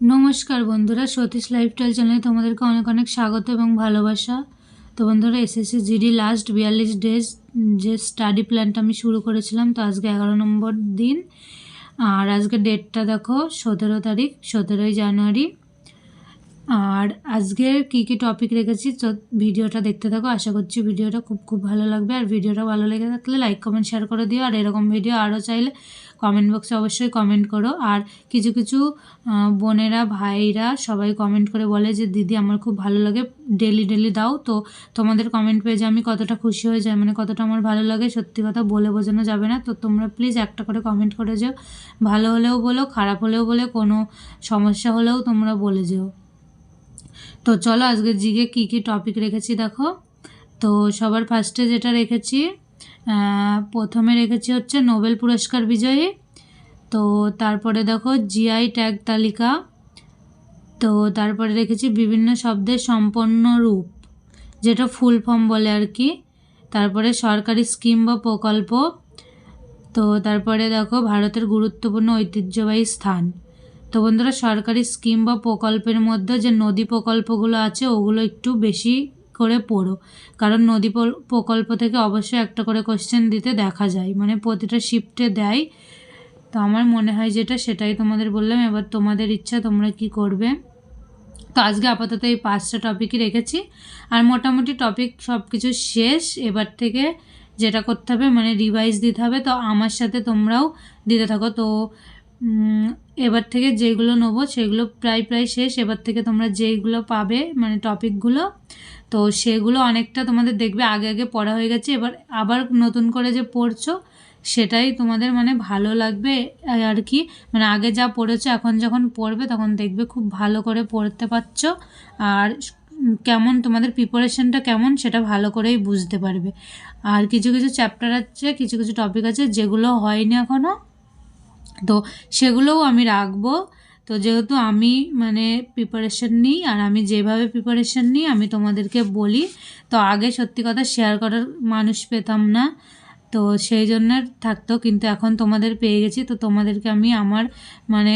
নমস্কার বন্ধুরা, সতীশ লাইফস্টাইল চ্যানেলে তোমাদেরকে অনেক অনেক স্বাগত এবং ভালোবাসা। তো বন্ধুরা এসএসসি জিডি লাস্ট বিয়াল্লিশ ডেজ যে স্টাডি প্ল্যানটা আমি শুরু করেছিলাম, তো আজকে এগারো নম্বর দিন। আর আজকে ডেটটা দেখো, সতেরো তারিখ, সতেরোই জানুয়ারি। আর আজকে কী কী টপিক রেখেছি, তো ভিডিওটা দেখতে থাকো। আশা করছি ভিডিওটা খুব খুব ভালো লাগবে। আর ভিডিওটা ভালো লেগে থাকলে লাইক কমেন্ট শেয়ার করে দিও। আর এরকম ভিডিও আরও চাইলে কমেন্ট বক্সে অবশ্যই কমেন্ট করো। আর কিছু কিছু বোনেরা, ভাইরা সবাই কমেন্ট করে বলে যে, দিদি, আমার খুব ভালো লাগে ডেলি ডেলি দাও। তো তোমাদের কমেন্ট পেয়ে যে আমি কতটা খুশি হয়ে যাই মানে কতটা আমার ভালো লাগে, সত্যি কথা বলে বোঝানো যাবে না। তো তোমরা প্লিজ একটা করে কমেন্ট করে যেও। ভালো হলেও বলো, খারাপ হলেও বলে, কোনো সমস্যা হলেও তোমরা বলে যেও। তো চলো আজকে জিগে কী কী টপিক রেখেছি দেখো। তো সবার ফার্স্টে যেটা রেখেছি প্রথমে রেখেছি হচ্ছে নোবেল পুরস্কার বিজয়ী। তো তারপরে দেখো জিআই ট্যাগ তালিকা। তো তারপরে রেখেছি বিভিন্ন শব্দের সম্পন্ন রূপ, যেটা ফুল ফর্ম বলে আর কি। তারপরে সরকারি স্কিম বা প্রকল্প। তো তারপরে দেখো ভারতের গুরুত্বপূর্ণ ঐতিহ্যবাহী স্থান। তো বন্ধুরা, সরকারি স্কিম বা প্রকল্পের মধ্যে যে নদী প্রকল্পগুলো আছে, ওগুলো একটু বেশি করে পড়ো। কারণ নদী প্রকল্প থেকে অবশ্যই একটা করে কোশ্চেন দিতে দেখা যায়। মানে প্রতিটা শিফটে দেয়। তো আমার মনে হয় যেটা, সেটাই তোমাদের বললাম। এবার তোমাদের ইচ্ছা, তোমরা কি করবে? তো আজকে আপাতত এই পাঁচটা টপিকই রেখেছি। আর মোটামুটি টপিক সব কিছু শেষ। এবার থেকে যেটা করতে হবে মানে রিভাইজ দিতে হবে। তো আমার সাথে তোমরাও দিতে থাকো। তো এবার থেকে যেগুলো নেব, সেগুলো প্রায় প্রায় শেষ। এবার থেকে তোমরা যেগুলো পাবে মানে টপিকগুলো তো সেগুলো অনেকটা তোমাদের দেখবে আগে আগে পড়া হয়ে গেছে। এবার আবার নতুন করে যে পড়ছো, সেটাই তোমাদের মানে ভালো লাগবে আর কি। মানে আগে যা পড়েছো, এখন যখন পড়বে, তখন দেখবে খুব ভালো করে পড়তে পারছ। আর কেমন তোমাদের প্রিপারেশনটা কেমন, সেটা ভালো করেই বুঝতে পারবে। আর কিছু কিছু চ্যাপ্টার আছে, কিছু কিছু টপিক আছে, যেগুলো হয়নি এখনও তো সেগুলোও আমি রাখব। তো যেহেতু আমি মানে প্রিপারেশন নিই আর আমি যেভাবে প্রিপারেশন নিই আমি তোমাদেরকে বলি। তো আগে সত্যি কথা শেয়ার করার মানুষ পেতাম না। তো সেই জন্য থাকতো, কিন্তু এখন তোমাদের পেয়ে গেছি। তো তোমাদেরকে আমি আমার মানে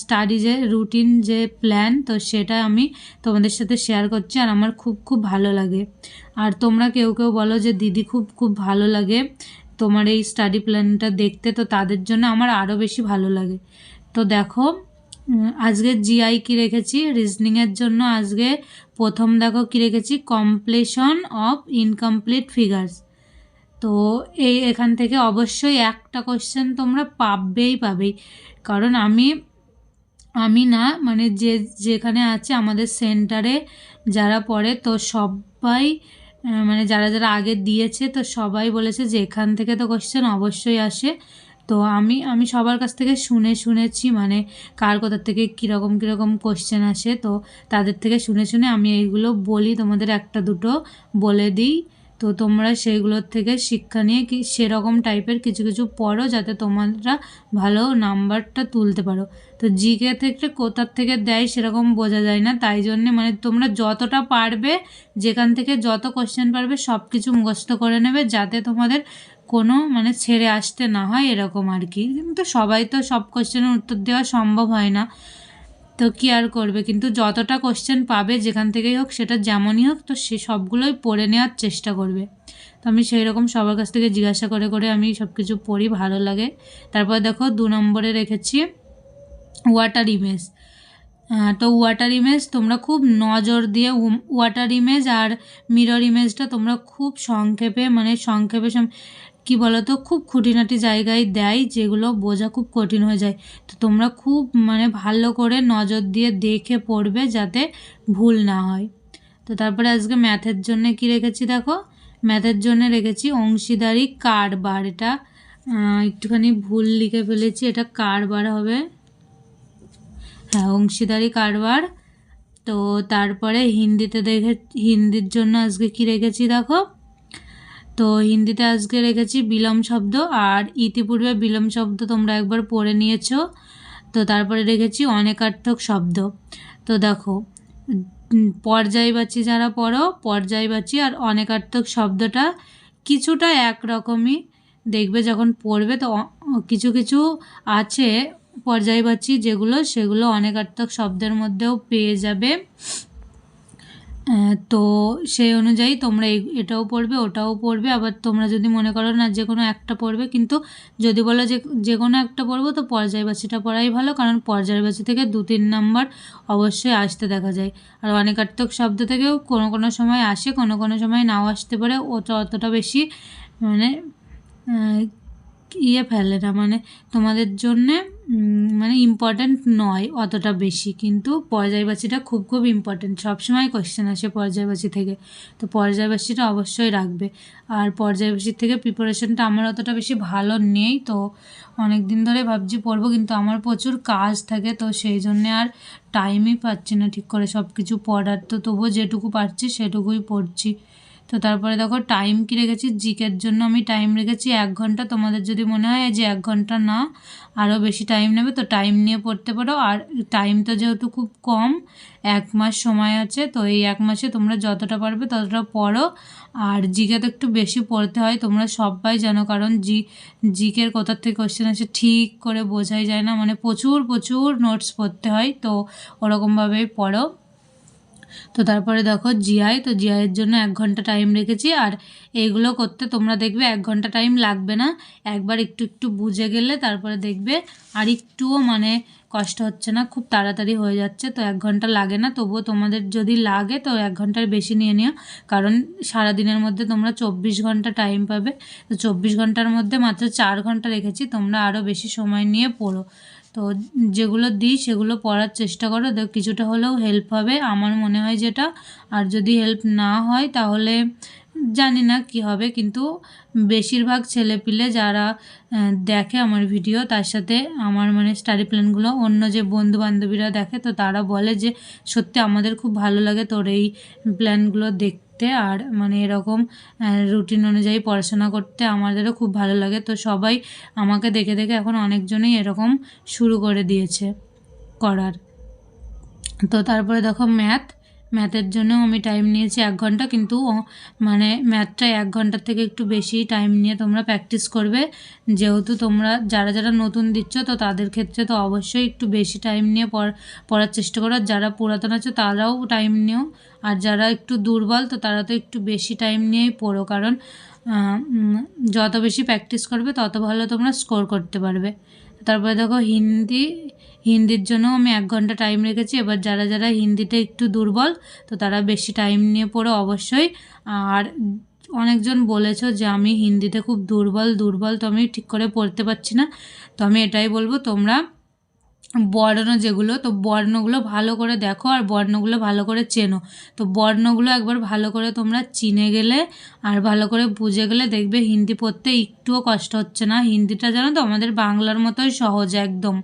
স্টাডি যে রুটিন যে প্ল্যান তো সেটা আমি তোমাদের সাথে শেয়ার করছি আর আমার খুব খুব ভালো লাগে। আর তোমরা কেউ কেউ বলো যে দিদি খুব খুব ভালো লাগে। তোমার এই স্টাডি প্ল্যানটা দেখতে তো তাদের জন্য আমার আরও বেশি ভালো লাগে। তো দেখো আজকে জিআই কি রেখেছি? রিজনিংয়ের জন্য আজকে প্রথম দেখো কি রেখেছি? কমপ্লিশন অফ ইনকমপ্লিট ফিগার্স তো এই এখান থেকে অবশ্যই একটা কোশ্চেন তোমরা পাবেই পাবেই। কারণ আমি আমি না মানে যে, যেখানে আছে আমাদের সেন্টারে যারা পড়ে, তো সবাই মানে যারা যারা আগে দিয়েছে, তো সবাই বলেছে যে এখান থেকে তো কোশ্চেন অবশ্যই আসে। তো আমি আমি সবার কাছ থেকে শুনে শুনেছি মানে কার কোথার থেকে কীরকম কীরকম কোশ্চেন আসে। তো তাদের থেকে শুনে শুনে আমি এইগুলো বলি, তোমাদের একটা দুটো বলে দিই। তো তোমরা সেইগুলোর থেকে শিক্ষা নিয়ে কি সেরকম টাইপের কিছু কিছু পড়ো যাতে তোমরা ভালো নাম্বারটা তুলতে পারো। তো জিকে থেকে কোথার থেকে দেয় সেরকম বোঝা যায় না। তাই জন্যে মানে তোমরা যতটা পারবে, যেখান থেকে যত কোশ্চেন পারবে সব কিছু মুখস্থ করে নেবে যাতে তোমাদের কোনো মানে ছেড়ে আসতে না হয় এরকম আর কি। কিন্তু সবাই তো সব কোশ্চেনের উত্তর দেওয়া সম্ভব হয় না। তো কি আর করবে? কিন্তু যতটা কোশ্চেন পাবে যেখান থেকেই হোক, সেটা যেমনই হোক, তো সে সবগুলোই পড়ে নেওয়ার চেষ্টা করবে। তো আমি সেই রকম সবার কাছ থেকে জিজ্ঞাসা করে করে আমি সব কিছু পড়ি, ভালো লাগে। তারপর দেখো, দু নম্বরে রেখেছি ওয়াটার ইমেজ তো ওয়াটার ইমেজ তোমরা খুব নজর দিয়ে ওয়াটার ইমেজ আর মিরর ইমেজটা তোমরা খুব সংক্ষেপে মানে সংক্ষেপে কি বলতো, খুব খুঁটিনাটি জায়গায় দেয় যেগুলো বোঝা খুব কঠিন হয়ে যায়। তো তোমরা খুব মানে ভালো করে নজর দিয়ে দেখে পড়বে যাতে ভুল না হয়। তো তারপরে আজকে ম্যাথের জন্য কি রেখেছি দেখো? ম্যাথের জন্য রেখেছি অংশীদারি কারবার এটা একটুখানি ভুল লিখে ফেলেছি। এটা কারবার হবে? হ্যাঁ অংশীদারি কারবার তো তারপরে হিন্দিতে দেখে, হিন্দির জন্য আজকে কি রেখেছি দেখো? তো হিন্দিতে আজকে রেখেছি বিলম শব্দ আর ইতিপূর্বে বিলম শব্দ তোমরা একবার পড়ে নিয়েছো। তো তারপরে রেখেছি অনেকার্থক শব্দ। তো দেখো পর্যায়বাচী যারা পড়ো পর্যায়বাচী আর অনেকার্থক শব্দটা কিছুটা একরকমই। দেখবে যখন পড়বে তো কিছু কিছু আছে পর্যায়বাচী যেগুলো, সেগুলো অনেকার্থক শব্দের মধ্যেও পেয়ে যাবে। তো সেই অনুযায়ী তোমরা এটাও পড়বে, ওটাও পড়বে। আবার তোমরা যদি মনে করো না যে কোনো একটা পড়বে, কিন্তু যদি বলো যে যে কোনো একটা পড়ব, তো পর্যায়বাচীটা পড়াই ভালো, কারণ পর্যায়বাচী থেকে দু তিন নাম্বার অবশ্যই আসতে দেখা যায়। আর অনেকার্থক শব্দ থেকেও কোনো কোনো সময় আসে, কোনো কোনো সময় নাও আসতে পারে, ওটা অতটা বেশি মানে ইয়ে ফেলে না মানে তোমাদের জন্যে মানে ইম্পর্ট্যান্ট নয় অতটা বেশি, কিন্তু পর্যায়বাসীটা খুব খুব ইম্পর্ট্যান্ট সবসময় কোয়েশ্চেন আসে পর্যায়বাসী থেকে, তো পর্যায়বাসীটা অবশ্যই রাখবে। আর পর্যায়বাসীর থেকে প্রিপারেশনটা আমার অতটা বেশি ভালো নেই, তো অনেক দিন ধরে ভাবছি পড়ব কিন্তু আমার প্রচুর কাজ থাকে, তো সেই জন্যে আর টাইমই পাচ্ছি না ঠিক করে। সব কিছু পড়ার তো তবুও যেটুকু পারছি সেটুকুই পড়ছি। তো তারপরে দেখো টাইম কি রেখেছি? জিকের জন্য আমি টাইম রেখেছি এক ঘণ্টা। তোমাদের যদি মনে হয় যে এক ঘণ্টা না আরও বেশি টাইম নেবে, তো টাইম নিয়ে পড়তে পারো। আর টাইম তো যেহেতু খুব কম, এক মাস সময় আছে, তো এই এক মাসে তোমরা যতটা পারবে ততটা পড়ো। আর জিকে তো একটু বেশি পড়তে হয়, তোমরা সবাই জানো, কারণ জি জিকের কোথার থেকে কোশ্চেন আসে ঠিক করে বোঝাই যায় না। মানে প্রচুর প্রচুর নোটস পড়তে হয়, তো ওরকমভাবেই পড়ো। তো তারপরে দেখো জিআই, তো জিআইয়ের জন্য এক ঘণ্টা টাইম রেখেছি আর এইগুলো করতে তোমরা দেখবে এক ঘণ্টা টাইম লাগবে না। একবার একটু একটু বুঝে গেলে তারপরে দেখবে আর একটুও মানে কষ্ট হচ্ছে না, খুব তাড়াতাড়ি হয়ে যাচ্ছে, তো এক ঘণ্টা লাগে না। তবুও তোমাদের যদি লাগে, তো এক ঘণ্টার বেশি নিয়ে নিও। কারণ সারা দিনের মধ্যে তোমরা চব্বিশ ঘণ্টা টাইম পাবে। তো চব্বিশ ঘণ্টার মধ্যে মাত্র চার ঘণ্টা রেখেছি, তোমরা আরও বেশি সময় নিয়ে পড়ো। তো যেগুলো দিই, সেগুলো পড়ার চেষ্টা করো। দেখ, কিছুটা হলেও হেল্প হবে। আমার মনে হয় যেটা, আর যদি হেল্প না হয়, তাহলে জানি না কি হবে, কিন্তু বেশিরভাগ ছেলেপিলে যারা দেখে আমার ভিডিও তার সাথে আমার মানে স্টাডি প্ল্যানগুলো অন্য যে বন্ধু বান্ধবীরা দেখে, তো তারা বলে যে, সত্যি আমাদের খুব ভালো লাগে তোর এই প্ল্যানগুলো দেখতে, আর মানে এরকম রুটিন অনুযায়ী পড়াশোনা করতে আমাদেরও খুব ভালো লাগে। তো সবাই আমাকে দেখে দেখে এখন অনেকজনই এরকম শুরু করে দিয়েছে করার। তো তারপরে দেখো ম্যাথ ম্যাথের জন্য আমি টাইম নিয়েছি এক ঘণ্টা, কিন্তু মানে ম্যাথটা এক ঘণ্টার থেকে একটু বেশি টাইম নিয়ে তোমরা প্র্যাকটিস করবে। যেহেতু তোমরা যারা যারা নতুন দিচ্ছ, তো তাদের ক্ষেত্রে তো অবশ্যই একটু বেশি টাইম নিয়ে পড়- পড়ার চেষ্টা করো। যারা পুরাতন আছে, তারাও টাইম নিও। আর যারা একটু দুর্বল, তো তারা তো একটু বেশি টাইম নিয়েই পড়ো। কারণ যত বেশি প্র্যাকটিস করবে, তত ভালো তোমরা স্কোর করতে পারবে। তারপরে দেখো হিন্দি হিন্দির জন্যও আমি এক ঘণ্টা টাইম রেখেছি। এবার যারা যারা হিন্দিতে একটু দুর্বল, তো তারা বেশি টাইম নিয়ে পড়ো অবশ্যই। আর অনেকজন বলেছ যে আমি হিন্দিতে খুব দুর্বল দুর্বল, তো আমি ঠিক করে পড়তে পারছি না। তো আমি এটাই বলব, তোমরা বর্ণ যেগুলো, তো বর্ণগুলো ভালো করে দেখো আর বর্ণগুলো ভালো করে চেনো। তো বর্ণগুলো একবার ভালো করে তোমরা চিনে গেলে আর ভালো করে বুঝে গেলে দেখবে হিন্দি পড়তে একটুও কষ্ট হচ্ছে না। হিন্দিটা জানো তো আমাদের বাংলার মতোই সহজ একদম।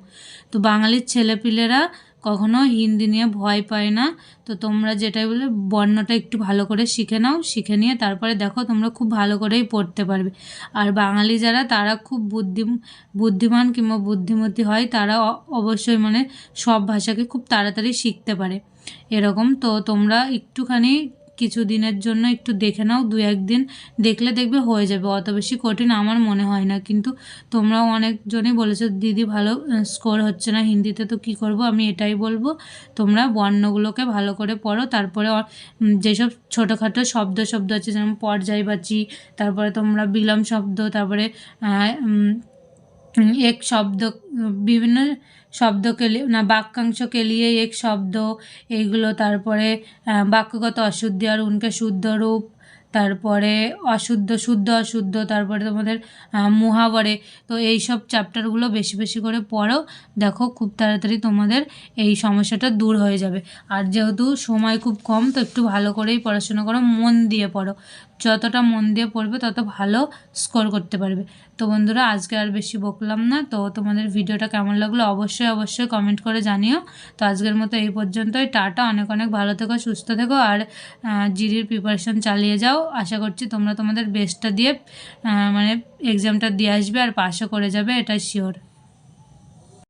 তো বাঙালির ছেলেপিলেরা কখনো হিন্দি নিয়ে ভয় পায় না। তো তোমরা যেটাই বলে, বর্ণটা একটু ভালো করে শিখে নাও, শিখে নিয়ে তারপরে দেখো তোমরা খুব ভালো করেই পড়তে পারবে। আর বাঙালি যারা, তারা খুব বুদ্ধি, বুদ্ধিমান কিংবা বুদ্ধিমতী হয়, তারা অবশ্যই মানে সব ভাষাকে খুব তাড়াতাড়ি শিখতে পারে। এরকম তো তোমরা একটুখানি কিছু দিনের জন্য একটু দেখে নাও, দু একদিন দেখলে দেখবে হয়ে যাবে। অত বেশি কঠিন আমার মনে হয় না। কিন্তু তোমরাও অনেকজনই বলেছ, দিদি ভালো স্কোর হচ্ছে না, হিন্দিতে তো কি করব? আমি এটাই বলব, তোমরা বর্ণগুলোকে ভালো করে পড়ো। তারপরে যেসব ছোটোখাটো শব্দ শব্দ আছে, যেমন পর্যায়বাচী, তারপরে তোমরা বিলম শব্দ, তারপরে এক শব্দ, বিভিন্ন শব্দকে না বাক্যাংশকে নিয়ে এক শব্দ, এইগুলো তারপরে বাক্যগত অশুদ্ধি আর উনকে শুদ্ধ রূপ, তারপরে অশুদ্ধ, শুদ্ধ, অশুদ্ধ, তারপরে তোমাদের মুহাবরে তো এই সব চ্যাপ্টারগুলো বেশি বেশি করে পড়ো। দেখো, খুব তাড়াতাড়ি তোমাদের এই সমস্যাটা দূর হয়ে যাবে। আর যেহেতু সময় খুব কম, তো একটু ভালো করেই পড়াশোনা করো, মন দিয়ে পড়ো। যতটা মন দিয়ে পড়বে তত ভালো স্কোর করতে পারবে। তো বন্ধুরা, আজকে আর বেশি বকলাম না। তো তোমাদের ভিডিওটা কেমন লাগল অবশ্যই অবশ্যই কমেন্ট করে জানিও। তো আজকের মতো এই পর্যন্তই। টাটা, অনেক অনেক ভালো থেকো, সুস্থ থেকো আর জিডির প্রিপারেশন চালিয়ে যাও। আশা করছি তোমরা তোমাদের বেস্টটা দিয়ে মানে এক্সামটা দিয়ে আসবে আর পাসও করে যাবে এটা শিওর